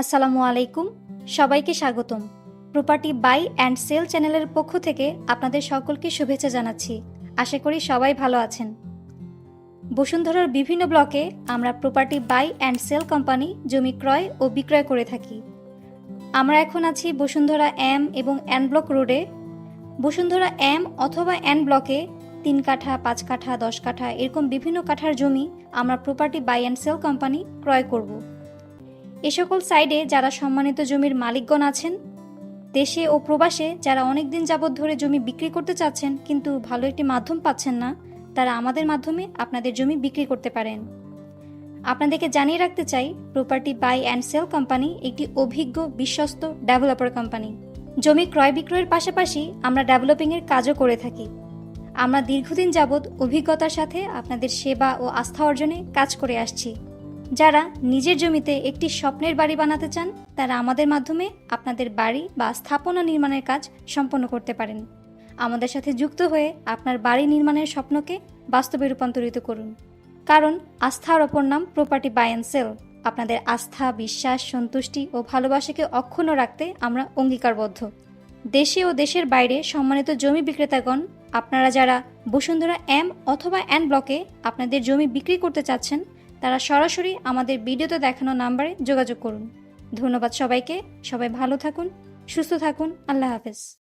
আসসালামু আলাইকুম। সবাইকে স্বাগতম। প্রপার্টি বাই অ্যান্ড সেল চ্যানেলের পক্ষ থেকে আপনাদের সকলকে শুভেচ্ছা জানাচ্ছি। আশা করি সবাই ভালো আছেন। বসুন্ধরার বিভিন্ন ব্লকে আমরা property buy and sell company জমি ক্রয় ও বিক্রয় করে থাকি। আমরা এখন আছি বসুন্ধরা এম এবং এন ব্লক রোডে বসুন্ধরা এম অথবা এন ব্লকে তিন কাঠা, পাঁচ কাঠা, দশ কাঠা এরকম বিভিন্ন কাঠার জমি আমরা property buy and sell company ক্রয় করব। এ সকল সাইডে যারা সম্মানিত জমির মালিকগণ আছেন, দেশে ও প্রবাসে যারা অনেক দিন যাবৎ ধরে জমি বিক্রি করতে চাচ্ছেন, কিন্তু ভালো একটি মাধ্যম পাচ্ছেন না, তারা আমাদের মাধ্যমে আপনাদের জমি বিক্রি করতে পারেন। আপনাদেরকে জানিয়ে রাখতে চাই property buy and sell company একটি অভিজ্ঞ, বিশ্বস্ত ডেভেলপার কোম্পানি জমি ক্রয় বিক্রয়ের পাশাপাশি আমরা ডেভেলপিংয়ের কাজও করে থাকি। আমরা দীর্ঘদিন যাবৎ অভিজ্ঞতার সাথে আপনাদের সেবা ও আস্থা অর্জনে কাজ করে আসছি। যারা নিজের জমিতে একটি স্বপ্নের বাড়ি বানাতে চান, তারা আমাদের মাধ্যমে আপনাদের বাড়ি বা স্থাপনা নির্মাণের কাজ সম্পন্ন করতে পারেন। আমাদের সাথে যুক্ত হয়ে আপনার বাড়ি নির্মাণের স্বপ্নকে বাস্তবে রূপান্তরিত করুন। কারণ আস্থার অপর নাম প্রপার্টি বাই অ্যান্ড সেল আপনাদের আস্থা, বিশ্বাস, সন্তুষ্টি ও ভালোবাসাকে অক্ষুণ্ণ রাখতে আমরা অঙ্গীকারবদ্ধ। দেশে ও দেশের বাইরে সম্মানিত জমি বিক্রেতাগণ, আপনারা যারা বসুন্ধরা এম অথবা এন ব্লকে আপনাদের জমি বিক্রি করতে চাচ্ছেন তারা সরাসরি আমাদের ভিডিওতে দেখানো নাম্বারে যোগাযোগ করুন। ধন্যবাদ সবাইকে। সবাই ভালো থাকুন, সুস্থ থাকুন। আল্লাহ হাফেজ।